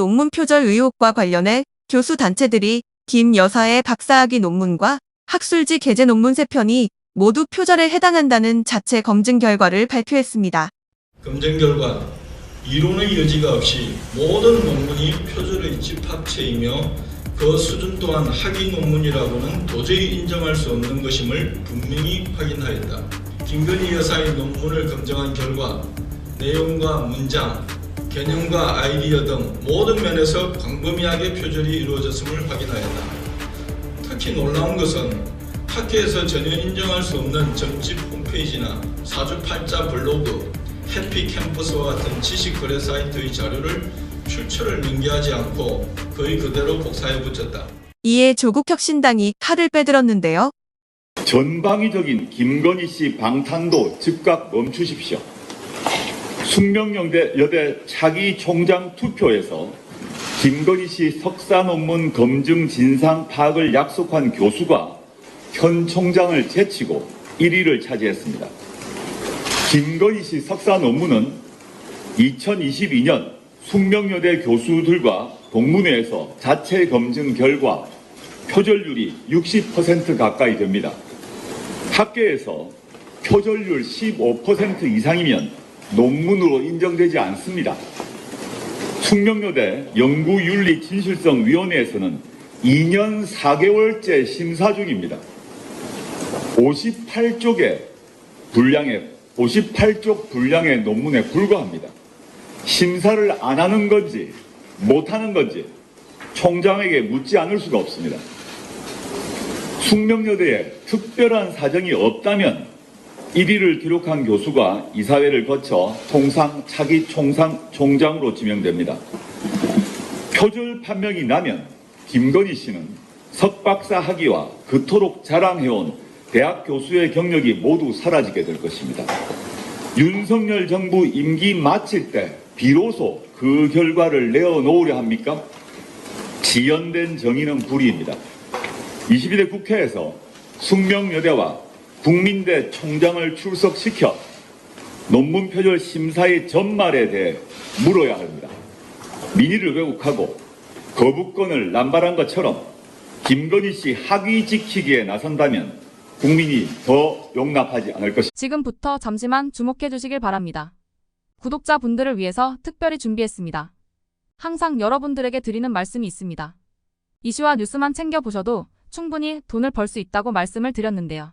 논문 표절 의혹과 관련해 교수 단체들이 김 여사의 박사학위 논문과 학술지 게재 논문 3편이 모두 표절에 해당한다는 자체 검증 결과를 발표했습니다. 검증 결과 이론의 여지가 없이 모든 논문이 표절의 집합체이며 그 수준 또한 학위 논문이라고는 도저히 인정할 수 없는 것임을 분명히 확인하였다. 김건희 여사의 논문을 검증한 결과 내용과 문장, 개념과 아이디어 등 모든 면에서 광범위하게 표절이 이루어졌음을 확인하였다. 특히 놀라운 것은 학회에서 전혀 인정할 수 없는 점집 홈페이지나 사주팔자 블로그, 해피 캠퍼스와 같은 지식 거래 사이트의 자료를 출처를 명기하지 않고 거의 그대로 복사해 붙였다. 이에 조국혁신당이 칼을 빼들었는데요. 전방위적인 김건희 씨 방탄도 즉각 멈추십시오. 숙명여대 여대 차기 총장 투표에서 김건희 씨 석사 논문 검증 진상 파악을 약속한 교수가 현 총장을 제치고 1위를 차지했습니다. 김건희 씨 석사 논문은 2022년 숙명여대 교수들과 동문회에서 자체 검증 결과 표절률이 60% 가까이 됩니다. 학계에서 표절률 15% 이상이면 논문으로 인정되지 않습니다. 숙명여대 연구윤리진실성위원회에서는 2년 4개월째 심사 중입니다. 58쪽의 분량의 58쪽 분량의 논문에 불과합니다. 심사를 안 하는 건지 못 하는 건지 총장에게 묻지 않을 수가 없습니다. 숙명여대에 특별한 사정이 없다면 1위를 기록한 교수가 이사회를 거쳐 통상 차기 총상 총장으로 지명됩니다. 표절 판명이 나면 김건희 씨는 석박사 학위와 그토록 자랑해온 대학 교수의 경력이 모두 사라지게 될 것입니다. 윤석열 정부 임기 마칠 때 비로소 그 결과를 내어놓으려 합니까? 지연된 정의는 불이입니다. 22대 국회에서 숙명여대와 국민대 총장을 출석시켜 논문 표절 심사의 전말에 대해 물어야 합니다. 민의를 왜곡하고 거부권을 남발한 것처럼 김건희 씨 학위 지키기에 나선다면 국민이 더 용납하지 않을 것입니다. 지금부터 잠시만 주목해 주시길 바랍니다. 구독자분들을 위해서 특별히 준비했습니다. 항상 여러분들에게 드리는 말씀이 있습니다. 이슈와 뉴스만 챙겨보셔도 충분히 돈을 벌 수 있다고 말씀을 드렸는데요.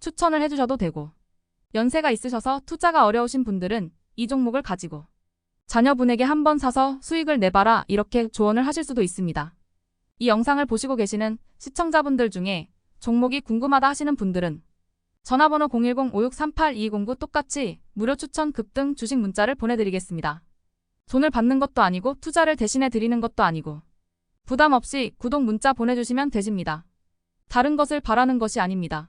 추천을 해주셔도 되고 연세가 있으셔서 투자가 어려우신 분들은 이 종목을 가지고 자녀분에게 한 번 사서 수익을 내봐라 이렇게 조언을 하실 수도 있습니다. 이 영상을 보시고 계시는 시청자분들 중에 종목이 궁금하다 하시는 분들은 전화번호 010-5638-2209 똑같이 무료 추천 급등 주식 문자를 보내드리겠습니다. 돈을 받는 것도 아니고 투자를 대신해 드리는 것도 아니고 부담 없이 구독 문자 보내주시면 되십니다. 다른 것을 바라는 것이 아닙니다.